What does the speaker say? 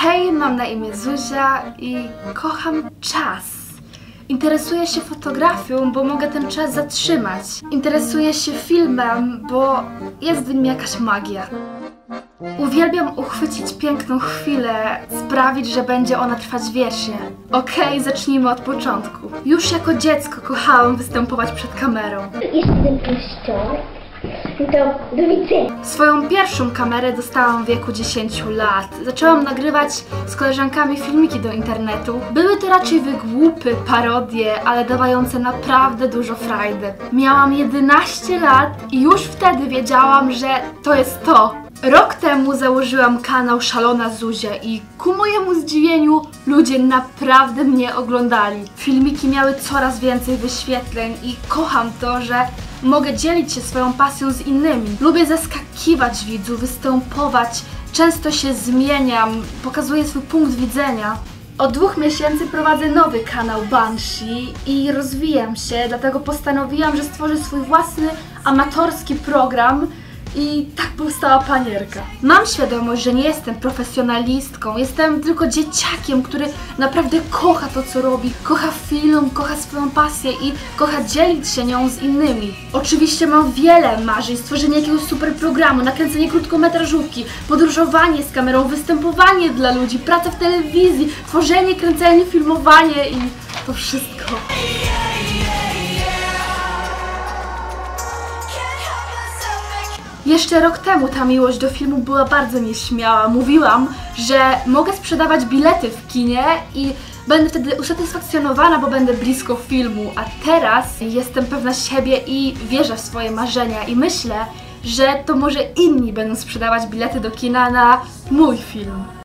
Hej, mam na imię Zuzia i kocham czas. Interesuję się fotografią, bo mogę ten czas zatrzymać. Interesuję się filmem, bo jest w nim jakaś magia. Uwielbiam uchwycić piękną chwilę, sprawić, że będzie ona trwać wiecznie. Okej, zacznijmy od początku. Już jako dziecko kochałam występować przed kamerą. Jeszcze ten to do widzenia. Swoją pierwszą kamerę dostałam w wieku 10 lat. Zaczęłam nagrywać z koleżankami filmiki do internetu. Były to raczej wygłupy, parodie, ale dawające naprawdę dużo frajdy. Miałam 11 lat i już wtedy wiedziałam, że to jest to. Rok temu założyłam kanał Szalona Zuzia i ku mojemu zdziwieniu ludzie naprawdę mnie oglądali. Filmiki miały coraz więcej wyświetleń i kocham to, że mogę dzielić się swoją pasją z innymi. Lubię zaskakiwać widzów, występować, często się zmieniam, pokazuję swój punkt widzenia. Od dwóch miesięcy prowadzę nowy kanał Banshee i rozwijam się, dlatego postanowiłam, że stworzę swój własny amatorski program i tak powstała panierka. Mam świadomość, że nie jestem profesjonalistką, jestem tylko dzieciakiem, który naprawdę kocha to, co robi, kocha film, kocha swoją pasję i kocha dzielić się nią z innymi. Oczywiście mam wiele marzeń, stworzenie jakiegoś super programu, nakręcenie krótkometrażówki, podróżowanie z kamerą, występowanie dla ludzi, praca w telewizji, tworzenie, kręcenie, filmowanie i to wszystko. Jeszcze rok temu ta miłość do filmu była bardzo nieśmiała. Mówiłam, że mogę sprzedawać bilety w kinie i będę wtedy usatysfakcjonowana, bo będę blisko filmu. A teraz jestem pewna siebie i wierzę w swoje marzenia i myślę, że to może inni będą sprzedawać bilety do kina na mój film.